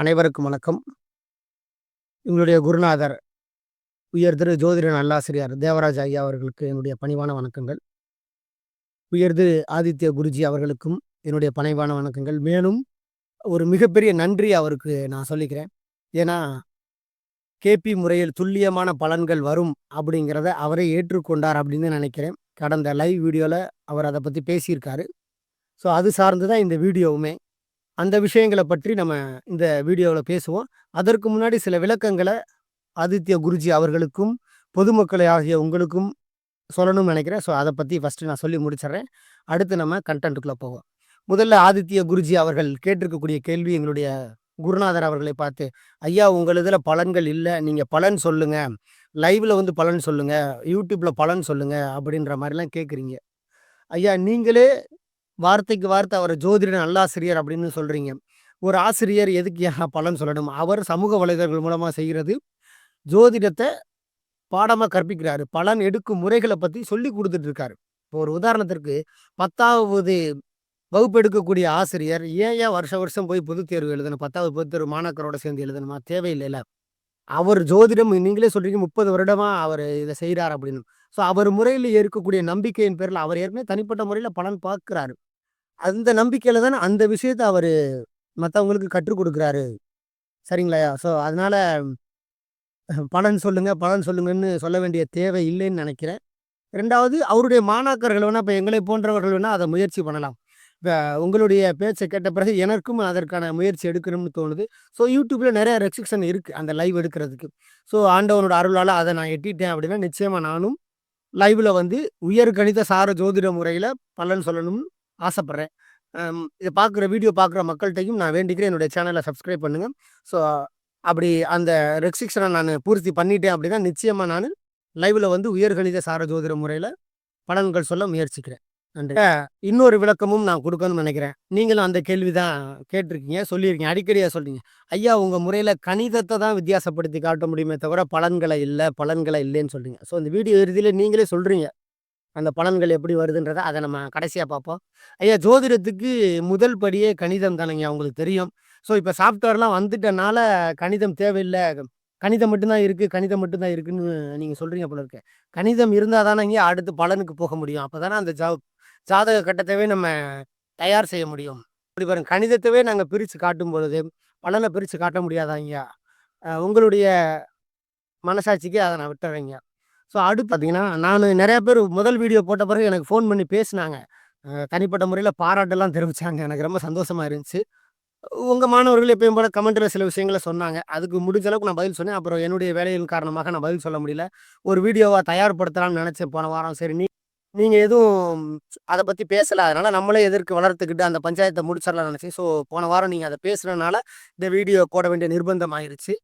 அனைவருக்கும் வணக்கம். எங்களுடைய குருநாதர் உயர் திரு ஜோதிட நல்லாசிரியார் தேவராஜ் ஐயா அவர்களுக்கு என்னுடைய பணிவான வணக்கங்கள். உயர் திரு ஆதித்ய குருஜி அவர்களுக்கும் என்னுடைய பணிவான வணக்கங்கள். மேலும் ஒரு மிகப்பெரிய நன்றி அவருக்கு நான் சொல்லிக்கிறேன். ஏன்னா கேபி முறையில் துல்லியமான பலன்கள் வரும் அப்படிங்கிறத அவரே ஏற்றுக்கொண்டார் அப்படின்னு நினைக்கிறேன். கடந்த லைவ் வீடியோவில் அவர் அதை பற்றி பேசியிருக்காரு. ஸோ அது சார்ந்து தான் இந்த வீடியோவுமே. அந்த விஷயங்களை பற்றி நம்ம இந்த வீடியோவில் பேசுவோம். அதற்கு முன்னாடி சில விளக்கங்களை ஆதித்ய குருஜி அவர்களுக்கும் பொதுமக்களை ஆகிய உங்களுக்கும் சொல்லணும்னு நினைக்கிறேன். ஸோ அதை பற்றி ஃபஸ்ட்டு நான் சொல்லி முடிச்சிடுறேன். அடுத்து நம்ம கண்டென்ட்டுக்குள்ளே போவோம். முதல்ல ஆதித்ய குருஜி அவர்கள் கேட்டிருக்கக்கூடிய கேள்வி எங்களுடைய குருநாதர் அவர்களை பார்த்து ஐயா உங்கள் இதில் பலன்கள் இல்லை. நீங்கள் பலன் சொல்லுங்கள் லைவில் வந்து பலன் சொல்லுங்கள் யூடியூப்பில் பலன் சொல்லுங்கள் அப்படின்ற மாதிரிலாம் கேட்குறீங்க ஐயா நீங்களே வார்த்தைக்கு வார்த்தை அவர் ஜோதிட நல்லாசிரியர் அப்படின்னு சொல்கிறீங்க ஒரு ஆசிரியர் எதுக்கு ஏன் பலன் சொல்லணும்? அவர் சமூக வலைதளங்கள் மூலமாக செய்கிறது ஜோதிடத்தை பாடமாக கற்பிக்கிறாரு. பலன் எடுக்கும் முறைகளை பற்றி சொல்லி கொடுத்துட்டு இருக்காரு இப்போ ஒரு உதாரணத்திற்கு பத்தாவது வகுப்பு எடுக்கக்கூடிய ஆசிரியர் ஏன் ஏன் வருஷ வருஷம் போய் பொது தேர்வு எழுதணும்? பத்தாவது பொது தேர்வு மாணாக்கரோட சேர்ந்து எழுதணுமா? தேவையில்லைல்ல. அவர் ஜோதிடம் நீங்களே சொல்றீங்க முப்பது வருடமா அவர் இதை செய்கிறார் அப்படின்னு. ஸோ அவர் முறையில் இருக்கக்கூடிய நம்பிக்கையின் பேரில் அவர் ஏற்கனவே தனிப்பட்ட முறையில் பலன் பார்க்குறாரு. அந்த நம்பிக்கையில் தானே அந்த விஷயத்த அவர் மற்றவங்களுக்கு கற்றுக் கொடுக்குறாரு. சரிங்களா? ஸோ அதனால் பலன் சொல்லுங்கள் பலன் சொல்லுங்கன்னு சொல்ல வேண்டிய தேவை இல்லைன்னு நினைக்கிறேன். ரெண்டாவது அவருடைய மாணாக்கர்கள் வேணால் இப்போ எங்களை போன்றவர்கள் வேணால் அதை முயற்சி பண்ணலாம். இப்போ உங்களுடைய பேச்சை கேட்ட பிறகு எனக்கும் அதற்கான முயற்சி எடுக்கணும்னு தோணுது. ஸோ யூடியூப்பில் நிறைய ரெஸ்ட்ரிக்ஷன் இருக்குது அந்த லைவ் எடுக்கிறதுக்கு. ஸோ ஆண்டவனோட அருளால் அதை நான் எட்டிட்டேன் அப்படின்னா நிச்சயமாக நானும் லைவில் வந்து உயர் கணித சார ஜோதிட முறையில் பலன் சொல்லணும்னு ஆசைப்பட்றேன். இதை பார்க்குற வீடியோ பார்க்குற மக்கள்கிட்டையும் நான் வேண்டிக்கிறேன். என்னுடைய சேனலை சப்ஸ்கிரைப் பண்ணுங்கள் ஸோ அப்படி அந்த ரெஸ்ட்ரிக்ஷனை நான் பூர்த்தி பண்ணிட்டேன் அப்படின்னா நிச்சயமாக நான் லைவில் வந்து உயர்கணித சார ஜோதிட முறையில் பலன்கள் சொல்ல முயற்சிக்கிறேன். நன்றி. இன்னொரு விளக்கமும் நான் கொடுக்கணும்னு நினைக்கிறேன். நீங்களும் அந்த கேள்வி தான் கேட்டிருக்கீங்க சொல்லியிருக்கீங்க அடிக்கடியாக சொல்கிறீங்க ஐயா உங்கள் முறையில் கணிதத்தை தான் வித்தியாசப்படுத்தி காட்ட முடியுமே தவிர பலன்களை இல்லை பலன்களை இல்லைன்னு சொல்கிறீங்க ஸோ இந்த வீடியோ இறுதியில் நீங்களே சொல்கிறீங்க அந்த பலன்கள் எப்படி வருதுன்றதை அதை நம்ம கடைசியாக பார்ப்போம். ஐயா ஜோதிடத்துக்கு முதல் படியே கணிதம் தானங்க அவங்களுக்கு தெரியும். ஸோ இப்போ சாஃப்ட்வேர்லாம் வந்துட்டனால கணிதம் தேவையில்லை. கணிதம் மட்டும்தான் இருக்குது கணிதம் மட்டும்தான் இருக்குதுன்னு நீங்கள் சொல்கிறீங்க போல இருக்கு. கணிதம் இருந்தால் தானேங்க அடுத்து பலனுக்கு போக முடியும். அப்போ தானே அந்த ஜா ஜாதக கட்டத்தவே நம்ம தயார் செய்ய முடியும். இப்படி பாருங்க கணிதத்தவே நாங்கள் பிரித்து காட்டும் பொழுது பலனை பிரித்து காட்ட முடியாதாங்க உங்களுடைய மனசாட்சிக்கு அதை நான் விட்டுறேங்க ஸோ அடுத்து பார்த்தீங்கன்னா நான் நிறையா பேர் முதல் வீடியோ போட்ட பிறகு எனக்கு ஃபோன் பண்ணி பேசினாங்க. தனிப்பட்ட முறையில் பாராட்டெல்லாம் தெரிவித்தாங்க எனக்கு ரொம்ப சந்தோஷமாக இருந்துச்சு. உங்கள் மாணவர்கள் எப்பயும் போல கமெண்ட்டில் சில விஷயங்களை சொன்னாங்க. அதுக்கு முடிஞ்ச அளவுக்கு நான் பதில் சொன்னேன். அப்புறம் என்னுடைய வேலையின் காரணமாக நான் பதில் சொல்ல முடியல. ஒரு வீடியோவாக தயார்படுத்தலாம்னு நினச்சேன் போன வாரம். சரி நீ நீங்கள் எதுவும் அதை பற்றி பேசலை. அதனால் நம்மளே எதிர்க்கு வளர்த்துக்கிட்டு அந்த பஞ்சாயத்தை முடிச்சிடலாம் நினச்சேன். ஸோ போன வாரம் நீங்கள் அதை பேசுகிறனால இந்த வீடியோ போட வேண்டிய நிர்பந்தம் ஆயிடுச்சு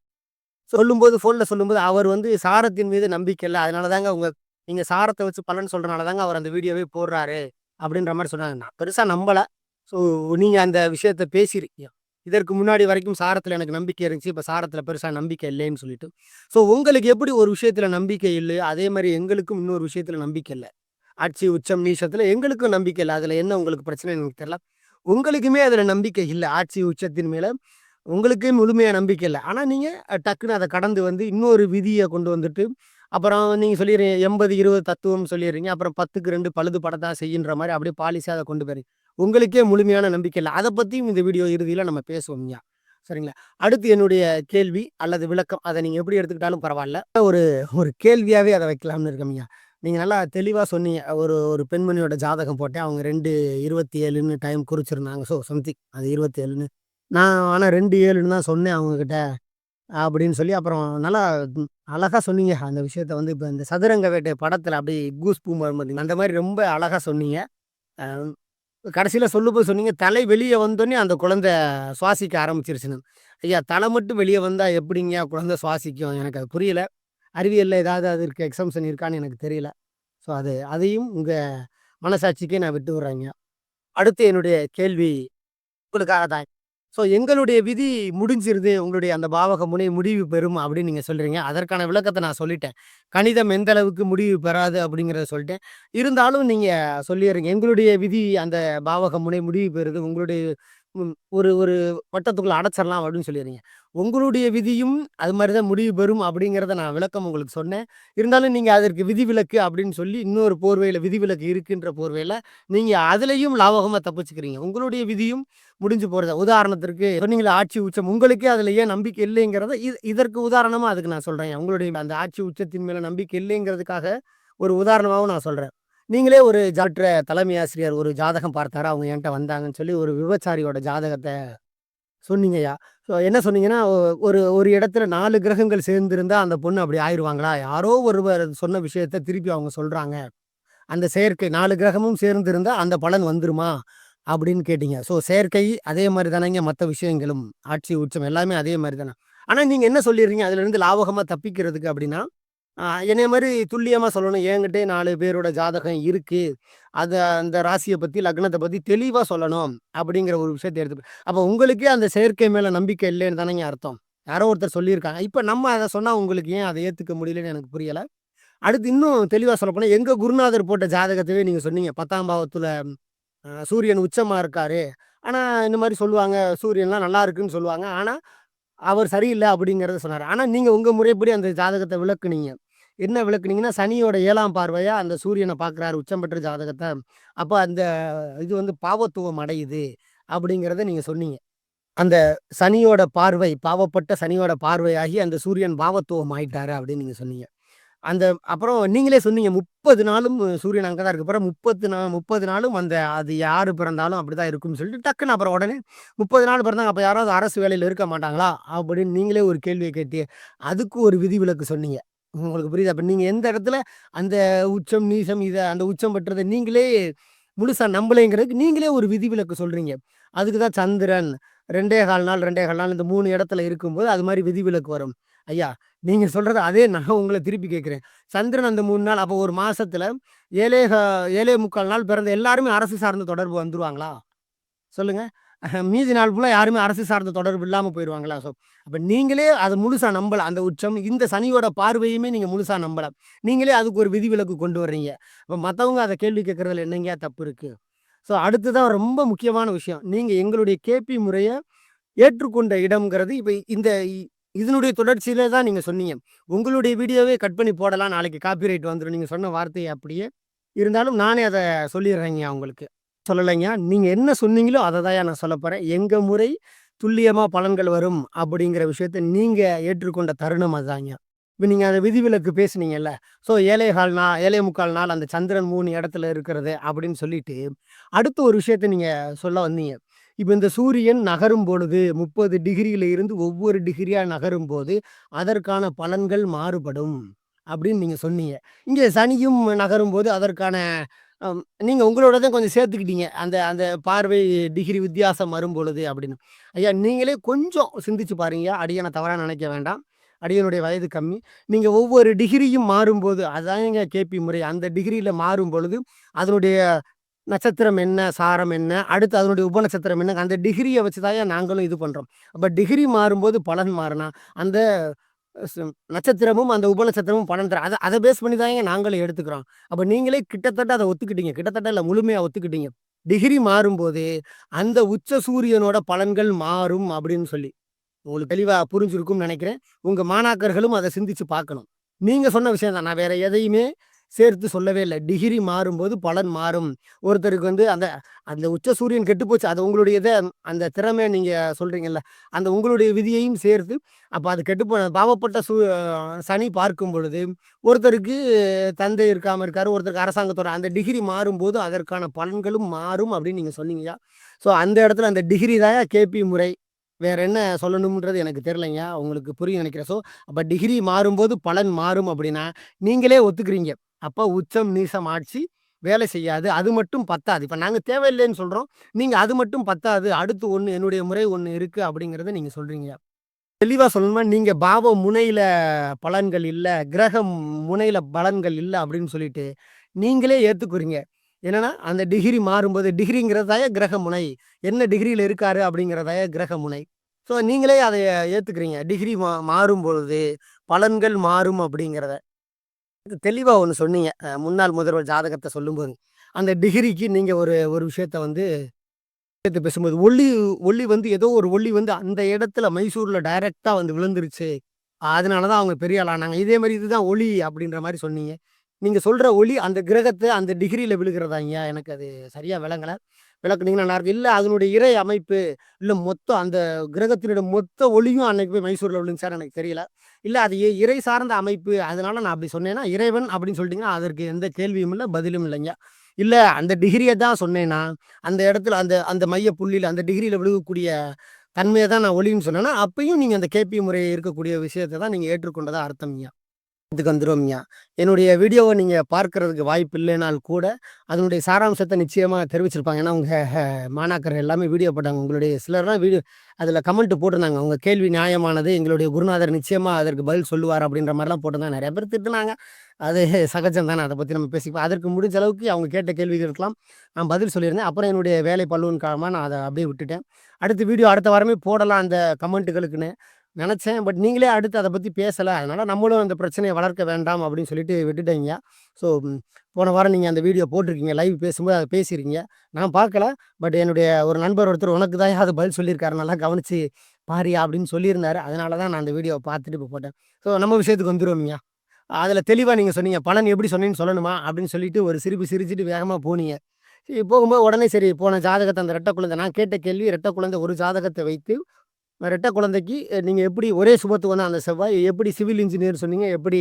சொல்லும்போது ஃபோனில் சொல்லும்போது அவர் வந்து சாரத்தின் மீது நம்பிக்கை இல்லை. அதனால தாங்க உங்கள் நீங்கள் சாரத்தை வச்சு பலன் சொல்கிறனால தாங்க அவர் அந்த வீடியோவே போடுறாரு அப்படின்ற மாதிரி சொன்னாங்க. நான் பெருசாக நம்பலை. ஸோ நீங்கள் அந்த விஷயத்த பேசியிருக்கீங்க இதற்கு முன்னாடி வரைக்கும் சாரத்தில் எனக்கு நம்பிக்கை இருந்துச்சு. இப்போ சாரத்தில் பெருசாக நம்பிக்கை இல்லைன்னு சொல்லிட்டு. ஸோ உங்களுக்கு எப்படி ஒரு விஷயத்தில் நம்பிக்கை இல்லை? அதே மாதிரி எங்களுக்கும் இன்னொரு விஷயத்தில் நம்பிக்கை இல்லை. ஆட்சி உச்சம் நீசத்தில் எங்களுக்கும் நம்பிக்கை இல்லை. அதில் என்ன உங்களுக்கு பிரச்சனை எனக்கு தெரியல. உங்களுக்குமே அதில் நம்பிக்கை இல்லை. ஆட்சி உச்சத்தின் மேலே உங்களுக்கே முழுமையாக நம்பிக்கை இல்லை. ஆனால் நீங்கள் டக்குன்னு அதை கடந்து வந்து இன்னொரு விதியை கொண்டு வந்துட்டு அப்புறம் நீங்கள் சொல்லிடுறீங்க எண்பது இருபது தத்துவம் சொல்லிடுறீங்க அப்புறம் பத்துக்கு ரெண்டு பழுது படத்தா செய்யுன்ற மாதிரி அப்படியே பாலிசியாக அதை கொண்டு போறீங்க உங்களுக்கே முழுமையான நம்பிக்கை இல்லை. அதை பற்றியும் இந்த வீடியோ இறுதியில் நம்ம பேசுவோம் ஐயா. சரிங்களா? அடுத்து என்னுடைய கேள்வி அல்லது விளக்கம் அதை நீங்கள் எப்படி எடுத்துக்கிட்டாலும் பரவாயில்ல. ஒரு ஒரு கேள்வியாகவே அதை வைக்கலாம்னு இருக்கீங்க நீங்கள் நல்லா தெளிவாக சொன்னீங்க. ஒரு ஒரு பெண்மணியோட ஜாதகம் போட்டேன். அவங்க ரெண்டு இருபத்தி ஏழுன்னு டைம் குறிச்சிருந்தாங்க. ஸோ சம்திங் அது இருபத்தி ஏழுன்னு நான் ஆனால் ரெண்டு ஏழுன்னு தான் சொன்னேன் அவங்கக்கிட்ட அப்படின்னு சொல்லி அப்புறம் நல்லா அழகாக சொன்னீங்க. அந்த விஷயத்த வந்து இப்போ இந்த சதுரங்க வேட்டை படத்தில் அப்படியே கூஸ் பூ அந்த மாதிரி ரொம்ப அழகாக சொன்னீங்க. கடைசியில் சொல்லும்போது சொன்னீங்க. தலை வெளியே வந்தோடனே அந்த குழந்தை சுவாசிக்க ஆரம்பிச்சிருச்சுன்னு. ஐயா தலை மட்டும் வெளியே வந்தால் எப்படிங்க குழந்தை சுவாசிக்கும்? எனக்கு அது புரியல. அறிவியலில் ஏதாவது அது இருக்குது எக்ஸம்ஷன் இருக்கான்னு எனக்கு தெரியல. ஸோ அது அதையும் உங்கள் மனசாட்சிக்கே நான் விட்டு விட்றேங்க. அடுத்து என்னுடைய கேள்வி உங்களுக்காக தான் ஸோ எங்களுடைய விதி முடிஞ்சிருது. உங்களுடைய அந்த பாவக முனை முடிவு பெறும் அப்படின்னு நீங்கள் சொல்கிறீங்க அதற்கான விளக்கத்தை நான் சொல்லிட்டேன். கணிதம் எந்த அளவுக்கு முடிவு பெறாது அப்படிங்கிறத சொல்லிட்டேன். இருந்தாலும் நீங்கள் சொல்லிடுறீங்க. எங்களுடைய விதி அந்த பாவக முனை முடிவு பெறுது. உங்களுடைய ஒரு ஒரு வட்டத்துக்குள்ளே அடைச்சிடலாம் அப்படின்னு சொல்லிடுறீங்க. உங்களுடைய விதியும் அது மாதிரி தான் முடிவு பெறும் அப்படிங்கிறத நான் விளக்கம் உங்களுக்கு சொன்னேன். இருந்தாலும் நீங்கள் அதற்கு விதிவிலக்கு அப்படின்னு சொல்லி இன்னொரு போர்வையில் விதிவிலக்கு இருக்குன்ற போர்வையில் நீங்கள் அதுலேயும் லாபகமாக தப்பிச்சுக்கிறீங்க. உங்களுடைய விதியும் முடிஞ்சு போகிறத உதாரணத்திற்கு சொன்னீங்களா ஆட்சி உச்சம். உங்களுக்கே அதில் ஏன் நம்பிக்கை இல்லைங்கிறத இதற்கு உதாரணமாக அதுக்கு நான் சொல்கிறேன் உங்களுடைய அந்த ஆட்சி உச்சத்தின் மேலே நம்பிக்கை இல்லைங்கிறதுக்காக ஒரு உதாரணமாகவும் நான் சொல்கிறேன் நீங்களே ஒரு ஜாற்ற தலைமை ஆசிரியர் ஒரு ஜாதகம் பார்த்தாரா அவங்க என்கிட்ட வந்தாங்கன்னு சொல்லி ஒரு விபச்சாரியோட ஜாதகத்தை சொன்னீங்கய்யா. ஸோ என்ன சொன்னீங்கன்னா, ஒரு ஒரு இடத்துல நாலு கிரகங்கள் சேர்ந்திருந்தா அந்த பொண்ணு அப்படி ஆயிருவாங்களா? யாரோ ஒருவர் சொன்ன விஷயத்த திருப்பி அவங்க சொல்கிறாங்க அந்த செயற்கை நாலு கிரகமும் சேர்ந்திருந்தா அந்த பலன் வந்துருமா? அப்படின்னு கேட்டீங்க. ஸோ செயற்கை அதே மாதிரி தானேங்க மற்ற விஷயங்களும். ஆட்சி உச்சம் எல்லாமே அதே மாதிரி தானே. ஆனால் நீங்கள் என்ன சொல்லிடுறீங்க அதிலிருந்து லாபகமாக தப்பிக்கிறதுக்கு அப்படின்னா, என்னைய மாதிரி துல்லியமாக சொல்லணும். என்கிட்டே நாலு பேரோட ஜாதகம் இருக்கு. அதை அந்த ராசியை பற்றி லக்னத்தை பற்றி தெளிவாக சொல்லணும். அப்படிங்கிற ஒரு விஷயத்தை எடுத்து அப்போ உங்களுக்கே அந்த செயற்கை மேலே நம்பிக்கை இல்லைன்னு தானேங்க அர்த்தம். யாரோ ஒருத்தர் சொல்லியிருக்காங்க. இப்போ நம்ம அதை சொன்னால் உங்களுக்கு ஏன் அதை ஏற்றுக்க முடியலன்னு எனக்கு புரியலை அடுத்து இன்னும் தெளிவாக சொல்லப்போனால் எங்கள் குருநாதர் போட்ட ஜாதகத்தவே நீங்கள் சொன்னீங்க. பத்தாம் பாவத்தில் சூரியன் உச்சமாக இருக்காரு. ஆனால் இந்த மாதிரி சொல்லுவாங்க. சூரியன்லாம் நல்லா இருக்குன்னு சொல்லுவாங்க. ஆனால் அவர் சரியில்லை அப்படிங்கிறத சொன்னார் ஆனால் நீங்கள் உங்கள் முறைப்படி அந்த ஜாதகத்தை விளக்குனீங்க. என்ன விளக்குனீங்கன்னா, சனியோட ஏழாம் பார்வையாக அந்த சூரியனை பார்க்குறாரு உச்சம் பெற்ற ஜாதகத்தை அப்போ அந்த இது வந்து பாவத்துவம் அடையுது அப்படிங்கிறத நீங்கள் சொன்னீங்க. அந்த சனியோட பார்வை, பாவப்பட்ட சனியோட பார்வையாகி அந்த சூரியன் பாவத்துவம் ஆயிட்டாரு அப்படின்னு நீங்கள் சொன்னீங்க. அந்த அப்புறம் நீங்களே சொன்னீங்க 30 நாளும் சூரியன் அங்கே தான் இருக்கு. அப்புறம் 30 நா 30 நாளும் அந்த அது யார் பிறந்தாலும் அப்படி தான் இருக்கும்னு சொல்லிட்டு டக்குன்னு அப்புறம் உடனே 30 நாள் பிறந்தாங்க. அப்போ யாராவது அரசு வேலையில் இருக்க மாட்டாங்களா? அப்படின்னு நீங்களே ஒரு கேள்வியை கேட்டு, அதுக்கு ஒரு விதிவிலக்கு சொன்னீங்க. உங்களுக்கு புரியுதா? அப்போ நீங்கள் எந்த இடத்துல அந்த உச்சம், நீசம் இதை அந்த உச்சம் பெற்றதை நீங்களே முழுசாக நம்பலைங்கிறதுக்கு நீங்களே ஒரு விதிவிலக்கு சொல்கிறீங்க அதுக்கு தான் சந்திரன் 2 1/4 நாள், 2 1/4 நாள் இந்த மூணு இடத்துல இருக்கும்போது அது மாதிரி விதிவிலக்கு வரும். ஐயா, நீங்கள் சொல்கிறது அதே நான் உங்களை திருப்பி கேட்குறேன் சந்திரன் அந்த மூணு நாள் அப்போ ஒரு மாதத்தில் ஏழே ஏழே முக்கால் நாள் பிறந்த எல்லாருமே அரசு சார்ந்த தொடர்பு வந்துருவாங்களா? சொல்லுங்கள் மீதி நாள் ஃபுல்லாக யாருமே அரசு சார்ந்த தொடர்பு இல்லாமல் போயிடுவாங்களா ஸோ அப்போ நீங்களே அதை முழுசாக நம்பலை அந்த உச்சம் இந்த சனியோட பார்வையுமே நீங்கள் முழுசாக நம்பலை நீங்களே அதுக்கு ஒரு விதிவிலக்கு கொண்டு வர்றீங்க. இப்போ மற்றவங்க அதை கேள்வி கேட்குறதுல என்னங்க தப்பு இருக்குது ஸோ அடுத்ததான் ரொம்ப முக்கியமான விஷயம். நீங்கள் எங்களுடைய கேபி முறையை ஏற்றுக்கொண்ட இடம்ங்கிறது இப்போ இந்த இ இதனுடைய தொடர்ச்சியில் தான் நீங்கள் சொன்னீங்க. உங்களுடைய வீடியோவே கட் பண்ணி போடலாம். நாளைக்கு காப்பிரைட் வந்துடும் நீங்கள் சொன்ன வார்த்தையை அப்படியே. இருந்தாலும் நானே அதை சொல்லிடுறேங்க உங்களுக்கு. சொல்லலைங்க நீங்கள் என்ன சொன்னீங்களோ அதை தான் நான் சொல்ல போகிறேன் எங்கள் முறை துல்லியமாக பலன்கள் வரும் அப்படிங்கிற விஷயத்த நீங்கள் ஏற்றுக்கொண்ட தருணம் அதுதான்யா. இப்போ நீங்கள் அந்த விதிவிலக்கு பேசுனீங்கல்ல. ஸோ 7 1/4 நா 7 1/4 நாள் அந்த சந்திரன் மூணு இடத்துல இருக்கிறது அப்படின்னு சொல்லிட்டு, அடுத்து ஒரு விஷயத்த நீங்கள் சொல்ல வந்தீங்க. இப்போ இந்த சூரியன் நகரும் பொழுது 30 டிகிரியில இருந்து ஒவ்வொரு டிகிரியாக நகரும் போது அதற்கான பலன்கள் மாறுபடும். அப்படின்னு நீங்கள் சொன்னீங்க. இங்கே சனியும் நகரும் போது அதற்கான நீங்கள் உங்களோட தான் கொஞ்சம் சேர்த்துக்கிட்டீங்க. அந்த அந்த பார்வை டிகிரி வித்தியாசம் வரும்பொழுது அப்படின்னு. ஐயா நீங்களே கொஞ்சம் சிந்திச்சு பாருங்க அடியனை தவறாக நினைக்க வேண்டாம். அடியனுடைய வயது கம்மி. நீங்கள் ஒவ்வொரு டிகிரியும் மாறும்போது அதாங்க கேபி முறை. அந்த டிகிரியில் மாறும் பொழுது அதனுடைய நட்சத்திரம் என்ன? சாரம் என்ன? அடுத்து அதனுடைய உபநட்சத்திரம் என்ன? அந்த டிகிரியை வச்சு தான் நாங்களும் இது பண்ணுறோம் அப்போ டிகிரி மாறும்போது பலன் மாறினா அந்த நட்சத்திரமும் அந்த உபநட்சத்திரமும் பணம் தரும். அதை அதை பேஸ் பண்ணி தாங்க நாங்களும் எடுத்துக்கிறோம். அப்போ நீங்களே கிட்டத்தட்ட அதை ஒத்துக்கிட்டீங்க. கிட்டத்தட்ட இல்லை முழுமையாக ஒத்துக்கிட்டீங்க. டிகிரி மாறும்போது, அந்த உச்ச சூரியனோட பலன்கள் மாறும் அப்படின்னு சொல்லி. உங்களுக்கு தெளிவாக புரிஞ்சிருக்கும்னு நினைக்கிறேன் உங்கள் மாணாக்கர்களும் அதை சிந்திச்சு பார்க்கணும். நீங்கள் சொன்ன விஷயம் தான். நான் வேற எதையுமே சேர்த்து சொல்லவே இல்லை டிகிரி மாறும்போது பலன் மாறும். ஒருத்தருக்கு வந்து அந்த அந்த உச்ச சூரியன் கெட்டு போச்சு. அது உங்களுடைய அந்த திறமையை நீங்கள் சொல்கிறீங்கல்ல அந்த உங்களுடைய விதியையும் சேர்த்து அப்போ அது கெட்டுப்போன பாவப்பட்ட சூ சனி பார்க்கும் பொழுது, ஒருத்தருக்கு தந்தை இருக்காமல் இருக்கார் ஒருத்தருக்கு அரசாங்கத்தோட அந்த டிகிரி மாறும்போது அதற்கான பலன்களும் மாறும் அப்படின்னு நீங்கள் சொன்னீங்கயா ஸோ அந்த இடத்துல அந்த டிகிரி தான் கேபி முறை. வேற என்ன சொல்லணும்ன்றது எனக்கு தெரியலைங்கய்யா. உங்களுக்கு புரியும் நினைக்கிறேன் ஸோ அப்போ டிகிரி மாறும்போது பலன் மாறும் அப்படின்னா, நீங்களே ஒத்துக்கிறீங்க. அப்போ உச்சம், நீசம் ஆட்சி வேலை செய்யாது. அது மட்டும் பத்தாது. இப்போ நாங்கள் தேவையில்லைன்னு சொல்கிறோம் நீங்கள் அது மட்டும் பத்தாது. அடுத்து ஒன்று என்னுடைய முறை ஒன்று இருக்குது அப்படிங்கிறத நீங்கள் சொல்கிறீங்க தெளிவாக சொல்லணும்னா, நீங்கள் பாவ முனையில் பலன்கள் இல்லை கிரகம் முனையில் பலன்கள் இல்லை அப்படின்னு சொல்லிட்டு, நீங்களே ஏற்றுக்குறீங்க என்னன்னா, அந்த டிகிரி மாறும்போது டிகிரிங்கிறதாய கிரக முனை. என்ன டிகிரியில் இருக்காரு அப்படிங்கிறதாய கிரக முனை. ஸோ நீங்களே அதை ஏற்றுக்கிறீங்க டிகிரி மா மாறும்பொழுது பலன்கள் மாறும் அப்படிங்கிறத. தெளிவாக ஒன்று சொன்னீங்க. முன்னாள் முதல்வர் ஜாதகத்தை சொல்லும்போது. அந்த டிகிரிக்கு நீங்கள் ஒரு ஒரு விஷயத்த வந்து சேர்த்து பேசும்போது ஒளி ஒளி வந்து ஏதோ ஒரு ஒளி வந்து அந்த இடத்துல மைசூரில் டைரெக்டாக வந்து விழுந்துருச்சு. அதனால தான் அவங்க பெரிய ஆளானாங்க இதே மாதிரி இதுதான் ஒளி அப்படின்ற மாதிரி சொன்னீங்க. நீங்கள் சொல்கிற ஒளி அந்த கிரகத்தை அந்த டிகிரியில் விழுகிறதாங்க எனக்கு அது சரியாக விளங்கலை. விளக்குனீங்கன்னா நல்லா இருக்கும் இல்லை அதனுடைய இறை அமைப்பு இல்லை மொத்தம் அந்த கிரகத்தினுடைய மொத்த ஒளியும் அன்னைக்கு போய் மைசூரில் விழுந்துச்சான்னு எனக்கு தெரியல. இல்லை அது இறை சார்ந்த அமைப்பு அதனால நான் அப்படி சொன்னேன்னா இறைவன் அப்படின்னு சொல்லிட்டீங்கன்னா அதற்கு எந்த கேள்வியும் இல்லை பதிலும் இல்லைங்க. இல்லை அந்த டிகிரியை தான் சொன்னேன்னா அந்த இடத்துல அந்த அந்த மைய புள்ளியில் அந்த டிகிரியில் விழுகக்கூடிய தன்மையை தான் நான் ஒளின்னு சொன்னேன்னா அப்பயும் நீங்கள் அந்த கேபி முறையை இருக்கக்கூடிய விஷயத்தை தான் நீங்கள் ஏற்றுக்கொண்டதாக அர்த்தம்யா இதுக்கு வந்துருவோம்யா என்னுடைய வீடியோவை நீங்கள் பார்க்கறதுக்கு வாய்ப்பு இல்லைனால் கூட அதனுடைய சாராம்சத்தை நிச்சயமாக தெரிவிச்சிருப்பாங்க. ஏன்னா உங்கள் மாணாக்கர் எல்லாமே வீடியோ போட்டாங்க. உங்களுடைய சிலர்லாம் வீடியோ அதில் கமெண்ட் போட்டிருந்தாங்க. உங்கள் கேள்வி நியாயமானது எங்களுடைய குருநாதர் நிச்சயமாக அதற்கு பதில் சொல்லுவார் அப்படின்ற மாதிரிலாம் போட்டிருந்தாங்க. நிறைய பேர் திட்டுனாங்க. அது சகஜம் தானே. அதை பற்றி நம்ம பேசிப்போம். அதற்கு முடிஞ்ச அளவுக்கு அவங்க கேட்ட கேள்விகளுக்கெல்லாம் நான் பதில் சொல்லியிருந்தேன். அப்புறம் என்னுடைய வேலை பல்லுவன் காரணமாக நான் அதை அப்படியே விட்டுட்டேன். அடுத்த வீடியோ அடுத்த வாரமே போடலாம் அந்த கமெண்ட்டுகளுக்குன்னு. நினச்சேன். பட் நீங்களே அடுத்து அதை பற்றி பேசலை. அதனால் நம்மளும் அந்த பிரச்சனையை வளர்க்க வேண்டாம் அப்படின்னு சொல்லிட்டு விட்டுட்டீங்க. ஸோ போன வாரம் நீங்கள் அந்த வீடியோ போட்டிருக்கீங்க. லைவ் பேசும்போது அதை பேசியிருக்கீங்க. நான் பார்க்கல. பட் என்னுடைய ஒரு நண்பர் ஒருத்தர் உனக்கு தான் அது பதில் சொல்லியிருக்காரு நல்லா கவனித்து பாரியா அப்படின்னு சொல்லியிருந்தாரு. அதனால தான் நான் அந்த வீடியோவை பார்த்துட்டு இப்போ போட்டேன். ஸோ நம்ம விஷயத்துக்கு வந்துடுவோம்யா அதில் தெளிவாக நீங்கள் சொன்னீங்க. பலன் எப்படி சொன்னீங்கன்னு சொல்லணுமா அப்படின்னு சொல்லிட்டு ஒரு சிரிப்பு சிரிச்சிட்டு வேகமாக போனீங்க. சரி போகும்போது உடனே சரி போன ஜாதகத்தை அந்த ரெட்டை குழந்தை நான் கேட்ட கேள்வி ரெட்டை குழந்தை ஒரு ஜாதகத்தை வைத்து ரெட்டை குழந்தைக்கு நீங்கள் எப்படி ஒரே சுபத்துக்கு வந்து அந்த செவ்வாய் எப்படி சிவில் இன்ஜினியர் சொன்னீங்க எப்படி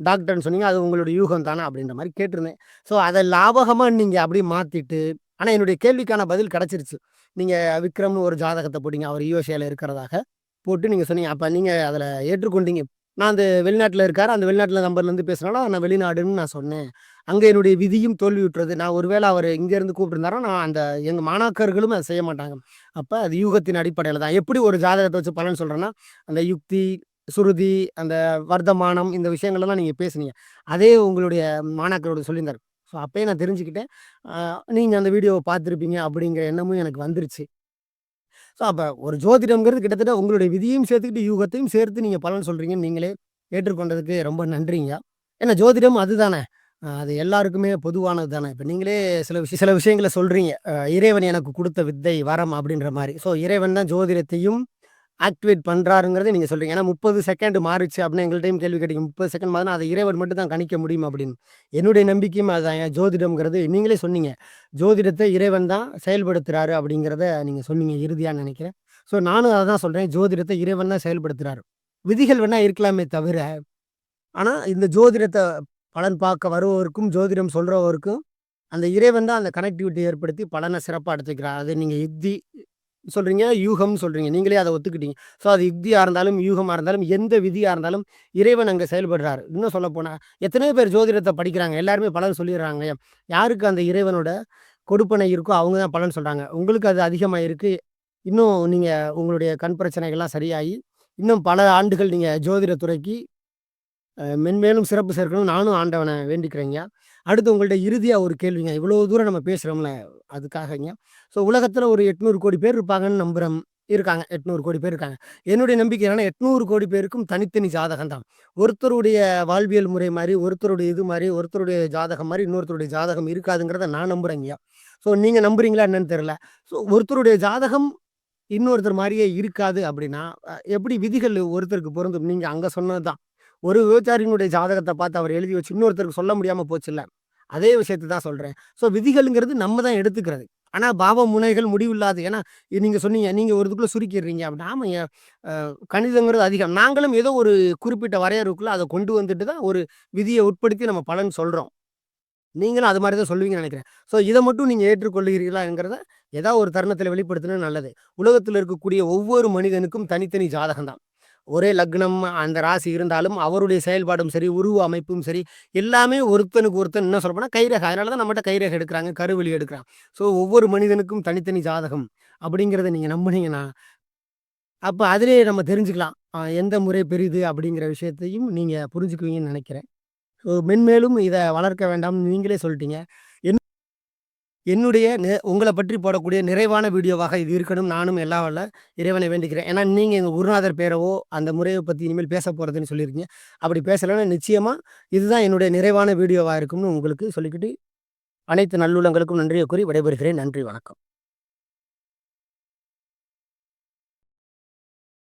டாக்டர்னு சொன்னீங்க அது உங்களுடைய யூகம் தானே அப்படின்ற மாதிரி கேட்டிருந்தேன். ஸோ அதை லாபகமாக நீங்கள் அப்படியே மாற்றிட்டு ஆனால் என்னுடைய கேள்விக்கான பதில் கிடச்சிருச்சு. நீங்கள் விக்ரம்னு ஒரு ஜாதகத்தை போட்டிங்க அவர் யூஎஸ்ஏல இருக்கிறதாக. போட்டு நீங்கள் சொன்னீங்க அப்போ நீங்கள் அதில் ஏற்றுக்கொண்டீங்க. நான் அந்த வெளிநாட்டில் இருக்கார் அந்த வெளிநாட்டில் நம்பர்லேருந்து பேசுனாலும் நான் வெளிநாடுன்னு நான் சொன்னேன். அங்கே என்னுடைய விதியும் தோல்வி நான் ஒருவேளை அவர் இங்கேருந்து கூப்பிட்டுருந்தாரோ நான் அந்த எங்கள் மாணாக்கர்களும் அதை செய்ய மாட்டாங்க. அப்போ அது யூகத்தின் அடிப்படையில் தான். எப்படி ஒரு ஜாதகத்தை வச்சு பலன் சொல்கிறேன்னா அந்த யுக்தி சுருதி அந்த வர்த்தமானம் இந்த விஷயங்கள்லாம் நீங்கள் பேசுனீங்க. அதே உங்களுடைய மாணாக்கரோட சொல்லியிருந்தார். ஸோ அப்போயே நான் தெரிஞ்சுக்கிட்டேன். நீங்கள் அந்த வீடியோவை பார்த்துருப்பீங்க அப்படிங்கிற எண்ணமும் எனக்கு வந்துருச்சு. ஸோ அப்போ ஒரு ஜோதிடம்ங்கிறது கிட்டத்தட்ட உங்களுடைய விதியையும் சேர்த்துக்கிட்டு யூகத்தையும் சேர்த்து நீங்கள் பலன் சொல்கிறீங்கன்னு நீங்களே ஏற்றுக்கொண்டதுக்கு ரொம்ப நன்றிங்க. ஏன்னா ஜோதிடம் அதுதானே. அது எல்லாருக்குமே பொதுவானது தானே. இப்போ நீங்களே சில விஷயம் சில விஷயங்களை சொல்கிறீங்க இறைவன் எனக்கு கொடுத்த வித்தை வரம் அப்படின்ற மாதிரி ஸோ இறைவன் தான் ஜோதிடத்தையும் ஆக்டிவேட் பண்ணுறாருங்கிறத நீங்கள் சொல்கிறீங்க ஏன்னா முப்பது செகண்ட் மாறிச்சு அப்படின்னு எங்கள்கிட்டையும் கேள்வி கேட்டீங்க. முப்பது செகண்ட் மாதிரி அதை இறைவன் மட்டும் தான் கணிக்க முடியும் அப்படின்னு. என்னுடைய நம்பிக்கையும் அதுதான் ஜோதிடம்ங்கிறது நீங்களே சொன்னீங்க. ஜோதிடத்தை இறைவன் தான் செயல்படுத்துகிறாரு அப்படிங்கிறத நீங்கள் சொன்னீங்க இறுதியாக நினைக்கிறேன். ஸோ நானும் அதை தான் சொல்கிறேன் ஜோதிடத்தை இறைவன் தான் செயல்படுத்துறாரு. விதிகள் வேணால் இருக்கலாமே தவிர ஆனால் இந்த ஜோதிடத்தை பலன் பார்க்க வருபவருக்கும் ஜோதிடம் சொல்கிறவருக்கும் அந்த இறைவன் தான் அந்த கனெக்டிவிட்டி ஏற்படுத்தி பலனை சிறப்பாக எடுத்துக்கிறார். அது நீங்கள் யுக்தி சொல்கிறீங்க யூகம்னு சொல்கிறீங்க நீங்களே அதை ஒத்துக்கிட்டீங்க. ஸோ அது யுக்தியாக இருந்தாலும் யூகமாக இருந்தாலும் எந்த விதியாக இருந்தாலும் இறைவன் அங்கே செயல்படுறாரு. இன்னும் சொல்லப்போனால் எத்தனையோ பேர் ஜோதிடத்தை படிக்கிறாங்க. எல்லாருமே பலன் சொல்லிடுறாங்க. யாருக்கு அந்த இறைவனோட கொடுப்பனை இருக்கோ அவங்க தான் பலன் சொல்கிறாங்க உங்களுக்கு அது அதிகமாக இருக்குது இன்னும் நீங்கள் உங்களுடைய கண் பிரச்சனைகள்லாம் சரியாகி இன்னும் பல ஆண்டுகள் நீங்கள் ஜோதிடத்துறைக்கு மென்மேலும் சிறப்பு சேர்க்கணும் நானும் ஆண்டவனை வேண்டிக்கிறேங்க அடுத்து உங்கள்கிட்ட இறுதியாக ஒரு கேள்விங்க. இவ்வளோ தூரம் நம்ம பேசுகிறோம்ல அதுக்காகங்க ஸோ உலகத்தில் ஒரு எட்நூறு கோடி பேர் இருப்பாங்கன்னு நம்புகிறோம் இருக்காங்க. எட்நூறு கோடி பேர் இருக்காங்க. என்னுடைய நம்பிக்கை என்னென்னா எட்நூறு கோடி பேருக்கும் தனித்தனி ஜாதகம் தான். ஒருத்தருடைய வாழ்வியல் முறை மாதிரி ஒருத்தருடைய இது மாதிரி ஒருத்தருடைய ஜாதகம் மாதிரி இன்னொருத்தருடைய ஜாதகம் இருக்காதுங்கிறத நான் நம்புகிறேங்கய்யா ஸோ நீங்கள் நம்புறீங்களா என்னன்னு தெரில ஸோ ஒருத்தருடைய ஜாதகம் இன்னொருத்தர் மாதிரியே இருக்காது அப்படின்னா எப்படி விதிகள் ஒருத்தருக்கு பொருந்தும்? நீங்கள் அங்கே சொன்னது தான் ஒரு விபச்சாரியினுடைய ஜாதகத்தை பார்த்து அவர் எழுதி வச்சு இன்னொருத்தருக்கு சொல்ல முடியாமல் போச்சுல்ல அதே விஷயத்தை தான் சொல்கிறேன் ஸோ விதிகள்ங்கிறது நம்ம தான் எடுத்துக்கிறது. ஆனால் பாவ முனைகள் முடிவில்லாது. ஏன்னா நீங்கள் சொன்னீங்க நீங்கள் ஒரு இதுக்குள்ளே சுருக்கிடுறீங்க. அப்படின்னா கணிதங்கிறது அதிகம். நாங்களும் ஏதோ ஒரு குறிப்பிட்ட வரையறுக்குள்ளே அதை கொண்டு வந்துட்டு தான் ஒரு விதியை உட்படுத்தி நம்ம பலன் சொல்கிறோம் நீங்களும் அது மாதிரி தான் சொல்லுவீங்கன்னு நினைக்கிறேன். ஸோ இதை மட்டும் நீங்கள் ஏற்றுக்கொள்ளுகிறீர்களாங்கிறத ஏதாவது ஒரு தருணத்தில் வெளிப்படுத்தினா நல்லது. உலகத்தில் இருக்கக்கூடிய ஒவ்வொரு மனிதனுக்கும் தனித்தனி ஜாதகம் தான் ஒரே லக்னம் அந்த ராசி இருந்தாலும் அவருடைய செயல்பாடும் சரி உருவ அமைப்பும் சரி எல்லாமே ஒருத்தனுக்கு ஒருத்தன் என்ன சொல்லப்போனால் கைரேகை. அதனால தான் நம்மகிட்ட கைரேகை எடுக்கிறாங்க கருவெளி எடுக்கிறாங்க. ஸோ ஒவ்வொரு மனிதனுக்கும் தனித்தனி ஜாதகம் அப்படிங்கிறத நீங்கள் நம்புனீங்கன்னா அப்போ அதிலே நம்ம தெரிஞ்சுக்கலாம். எந்த முறை பெரிது அப்படிங்கிற விஷயத்தையும் நீங்கள் புரிஞ்சுக்குவீங்கன்னு நினைக்கிறேன். ஸோ மென்மேலும் இதை வளர்க்க வேண்டாம்னு நீங்களே சொல்லிட்டீங்க. என் என்னுடைய உங்களை பற்றி போடக்கூடிய நிறைவான வீடியோவாக இது இருக்கணும். நானும் எல்லா வல்ல இறைவனை வேண்டிக்கிறேன் ஏன்னா நீங்கள் எங்கள் குருநாதர் பேரவோ அந்த முறையை பற்றி இனிமேல் பேச போகிறதுன்னு சொல்லியிருக்கீங்க. அப்படி பேசலைன்னா நிச்சயமாக இதுதான் என்னுடைய நிறைவான வீடியோவாக இருக்கும்னு உங்களுக்கு சொல்லிக்கிட்டு அனைத்து நல்லுள்ளங்களுக்கும் நன்றியை கூறி விடைபெறுகிறேன். நன்றி வணக்கம்.